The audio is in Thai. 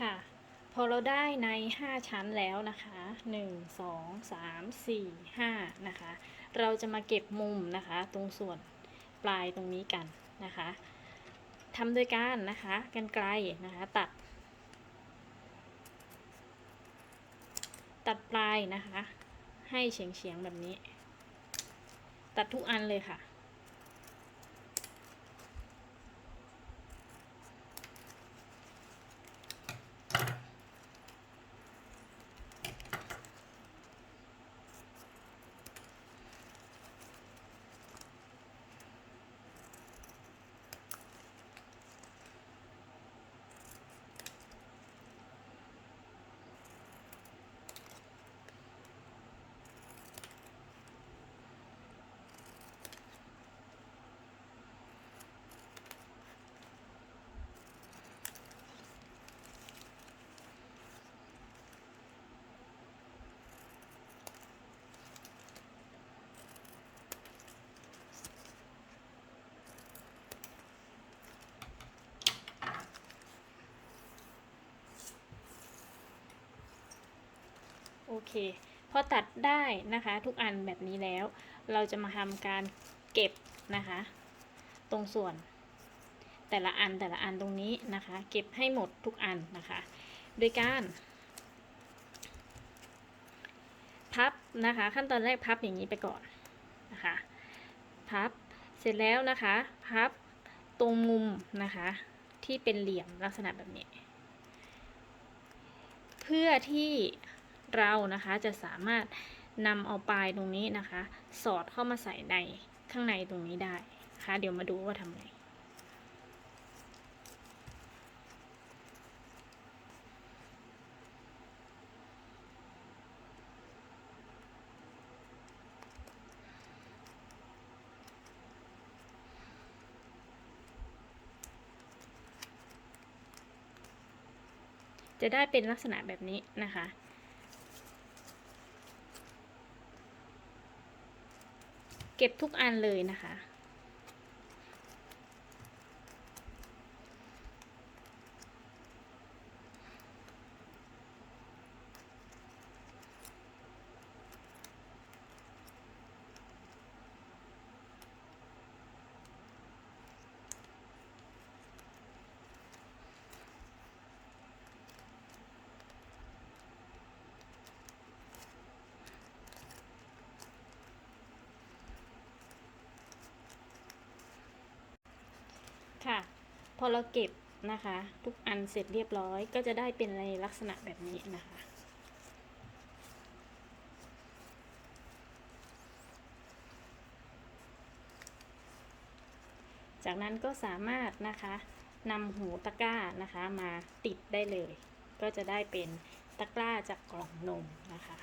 ค่ะ พอเราได้ใน 5 ชั้นแล้วนะคะ 1 2 3 4 5 นะคะ เราจะมาเก็บมุมนะคะ ตรงส่วนปลายตรงนี้กันนะคะทำโดยการนะคะกันไกลนะคะตัด ตัดปลายนะคะ ให้เฉียงเฉียงๆแบบนี้ ตัดทุกอันเลยค่ะ เค พอตัดได้นะคะ ทุกอันแบบนี้แล้ว เราจะมาทำการเก็บนะคะ ตรงส่วน แต่ละอันแต่ละอันตรงนี้นะคะ เก็บให้หมดทุกอันนะคะ โดยการ พับนะคะ ขั้นตอนแรกพับอย่างนี้ไปก่อนนะคะ พับเสร็จแล้วนะคะ พับตรงมุมนะคะ ที่เป็นเหลี่ยมลักษณะแบบนี้ เพื่อที่ เรานะคะจะสามารถนำเอาปลายตรงนี้นะคะ สอดเข้ามาใส่ในข้างในตรงนี้ได้นะคะเดี๋ยวมาดูว่าทำไงจะได้เป็นลักษณะแบบนี้นะคะ เก็บทุกอันเลยนะคะค่ะ พ อเราเก็บนะคะ ทุกอันเสร็จเรียบร้อยก็จะได้เป็นในลักษณะแบบนี้นะคะ จากนั้นก็สามารถนะคะนำหูตะกร้านะคะมาติดได้เลย ก็จะได้เป็นตะกร้าจากกล่องนมนะคะ